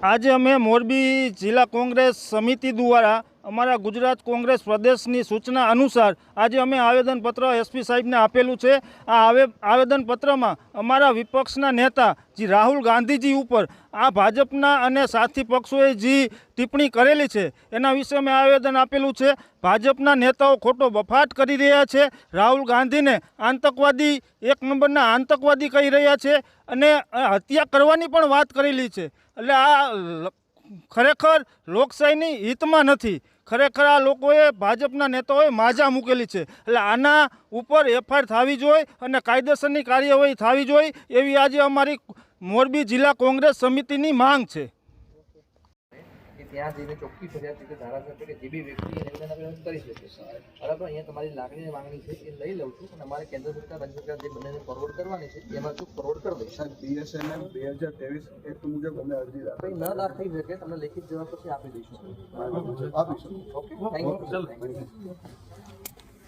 આજે અમે મોરબી જિલ્લા કોંગ્રેસ સમિતિ દ્વારા અમારા ગુજરાત કોંગ્રેસ પ્રદેશની સૂચના અનુસાર આજે અમે આવેદનપત્ર એસપી સાહેબને આપેલું છે. આ આવે આવેદનપત્રમાં અમારા વિપક્ષના નેતા જે રાહુલ ગાંધીજી ઉપર આ ભાજપના અને સાથી પક્ષોએ જે ટિપ્પણી કરેલી છે, એના વિશે અમે આવેદન આપેલું છે. ભાજપના નેતાઓ ખોટો બફાટ કરી રહ્યા છે. રાહુલ ગાંધીને આતંકવાદી એક નંબરના આતંકવાદી કહી રહ્યા છે અને હત્યા કરવાની પણ વાત કરેલી છે. એટલે આ ખરેખર લોકશાહીની હિતમાં નથી. ખરેખર આ લોકોએ ભાજપના નેતાઓએ માજા મૂકેલી છે. એટલે આના ઉપર એફઆઈઆર થવી જોઈએ અને કાયદેસરની કાર્યવાહી થવી જોઈએ એવી આજે અમારી મોરબી જિલ્લા કોંગ્રેસ સમિતિની માંગ છે. ત્યાં જઈને ચોખ્ખી ફરિયાદ રીતે ધારાસભ્ય કે જે બી વ્યક્તિ કરી શકે બરાબર અહીંયા તમારી લાગણીની માંગણી છે એ લઈ લઉં છું અને અમારે કેન્દ્ર સરકાર રાજ્ય સરકાર જે બંનેને ફોરવર્ડ કરવાની છે એમાં શું ફોરવર્ડ કરી દઈશ? સાહેબ બીએસએનએલ બે હજાર ત્રેવીસ એક્ટ મુજબ અમે અરજી રાખી. ન દાખલ થઈ શકે તમને લેખિત જવાબ પછી આપી દઈશું. આપીશું ઓકે થેન્ક યુ